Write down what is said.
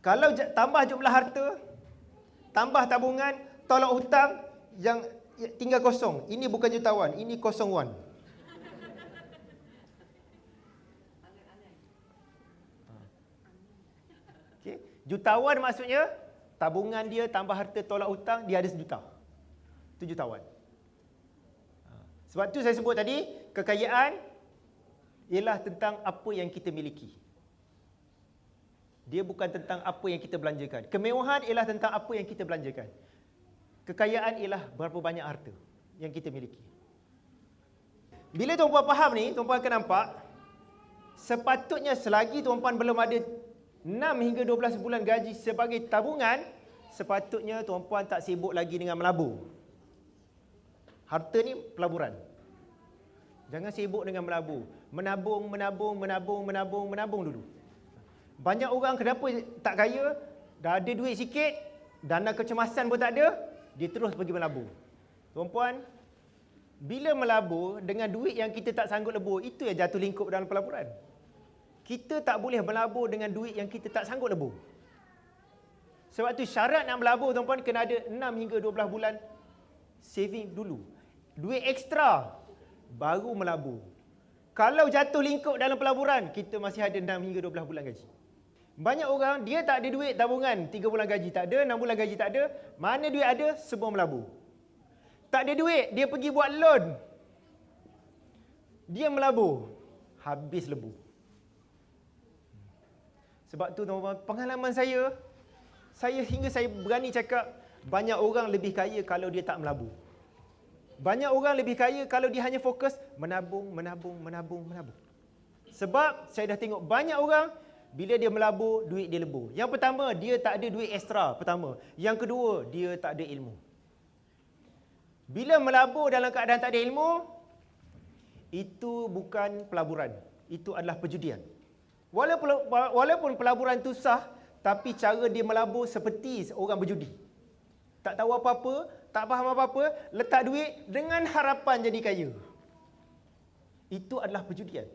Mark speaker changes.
Speaker 1: Kalau tambah jumlah harta, tambah tabungan, tolak hutang yang ya, tinggal kosong. Ini bukan jutawan, ini kosong wan. Okey, jutawan maksudnya tabungan dia tambah harta tolak hutang dia ada sejuta. Itu jutawan. Ha. Sebab tu saya sebut tadi kekayaan ialah tentang apa yang kita miliki. Dia bukan tentang apa yang kita belanjakan. Kemewahan ialah tentang apa yang kita belanjakan. Kekayaan ialah berapa banyak harta yang kita miliki. Bila tuan-puan faham ni, tuan-puan akan nampak sepatutnya selagi tuan-puan belum ada 6 hingga 12 bulan gaji sebagai tabungan, sepatutnya tuan-puan tak sibuk lagi dengan melabur. Harta ni pelaburan. Jangan sibuk dengan melabur. Menabung, menabung, menabung, menabung, menabung dulu. Banyak orang kenapa tak kaya, dah ada duit sikit, dana kecemasan pun tak ada, dia terus pergi melabur. Tuan-puan, bila melabur dengan duit yang kita tak sanggup lebur, itu yang jatuh lingkup dalam pelaburan. Kita tak boleh melabur dengan duit yang kita tak sanggup lebur. Sebab tu syarat nak melabur tuan-puan kena ada 6 hingga 12 bulan saving dulu. Duit ekstra baru melabur. Kalau jatuh lingkup dalam pelaburan, kita masih ada 6 hingga 12 bulan gaji. Banyak orang dia tak ada duit tabungan, 3 bulan gaji tak ada, 6 bulan gaji tak ada, mana duit ada semua melabur. Tak ada duit, dia pergi buat loan. Dia melabur, habis lebu. Sebab tu tuan-tuan, pengalaman saya, saya hingga saya berani cakap banyak orang lebih kaya kalau dia tak melabur. Banyak orang lebih kaya kalau dia hanya fokus menabung, menabung, menabung, menabung. Sebab saya dah tengok banyak orang bila dia melabur, duit dia lebur. Yang pertama, dia tak ada duit ekstra pertama. Yang kedua, dia tak ada ilmu. Bila melabur dalam keadaan tak ada ilmu, itu bukan pelaburan. Itu adalah perjudian. Walaupun, walaupun pelaburan itu sah, tapi cara dia melabur seperti orang berjudi. Tak tahu apa-apa, tak faham apa-apa, letak duit dengan harapan jadi kaya. Itu adalah perjudian.